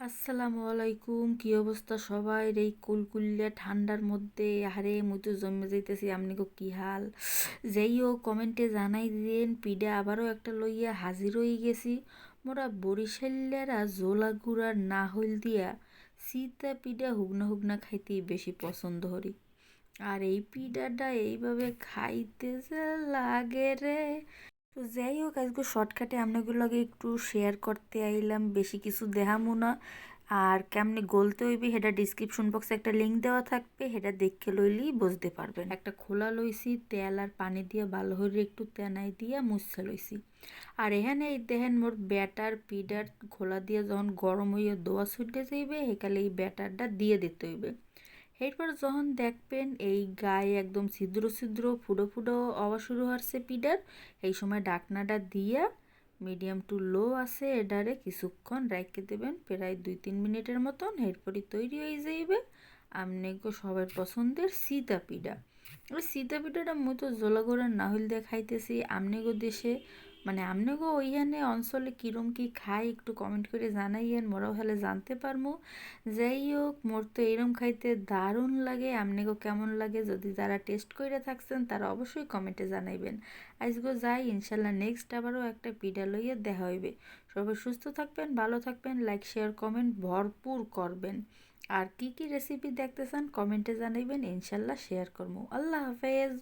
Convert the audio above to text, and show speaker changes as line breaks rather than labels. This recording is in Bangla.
আসসালামু আলাইকুম, কি অবস্থা সবাই? এই কুলকুল্লে ঠান্ডার মধ্যে। আরে তো জমে যাইতেছি গো কি হাল? যেই হোক কমেন্টে জানাই দিন পিডে আবারও একটা লইয়া হাজির হয়ে গেছি। মোরা বরিশালেরা জোলা গুড়ার না হইল দিয়া সীতা পিডা হুগনা হুগনা খাইতেই বেশি পছন্দ করি। আর এই পিডাটা এইভাবে খাইতে যে লাগে রে। তো যাই হোক, আজকে শর্টকাটে আপনাগুলোকে একটু শেয়ার করতে আইলাম। বেশি কিছু দেখামো না। আর কেমনে গলতে হইবে সেটা ডিসক্রিপশন বক্সে একটা লিঙ্ক দেওয়া থাকবে, সেটা দেখে লইলেই বুঝতে পারবেন। একটা খোলা লইছি, তেল আর পানি দিয়ে ভালো করে একটু তেনাই দিয়ে মুছা লইছি। আর এখানে এই দেখেন মোর ব্যাটার পিডার খোলা দিয়ে যখন গরম হইয়া দোয়া ছুটে যাইবে, সেকালে এই ব্যাটারটা দিয়ে দিতে হইবে। এরপর যখন দেখবেন এই গায়ে একদম ছিদ্র ছিদ্র ফুটো ফুটো হওয়া শুরু হচ্ছে পিডার এই সময় ডাকনাটা দিয়া মিডিয়াম টু লো আছে এডারে কিছুক্ষণ রাখতে দেবেন প্রায় দুই তিন মিনিটের মতন, এরপরই তৈরি হয়ে যাইবে আমনেগো সবার পছন্দের সীতা পিঠা। ওই সীতা পিঠাটা মুই তো জলাগড়া না হইল দিয়ে খাইতেছি, আমনেগো দেশে মানে আমনেগো ওইখানে অঞ্চলে কীরম কী খাই একটু কমেন্ট করে জানাইয়েন মোরাও হলে জানতে পারমু। যাই হোক, মোর তো এরম খাইতে দারুণ লাগে আমনেগো কেমন লাগে যদি যারা টেস্ট করে থাকছেন তারা অবশ্যই কমেন্টে জানাইবেন। আজগো যাই, ইনশাল্লাহ নেক্সট আবারও একটা পিঠা লইয়ে দেখা হইবে। সবাই সুস্থ থাকবেন, ভালো থাকবেন লাইক শেয়ার কমেন্ট ভরপুর করবেন। আর কি কি রেসিপি দেখতে চান কমেন্টে জানাইবেন, ইনশাল্লাহ শেয়ার করব আল্লাহ হাফেজ।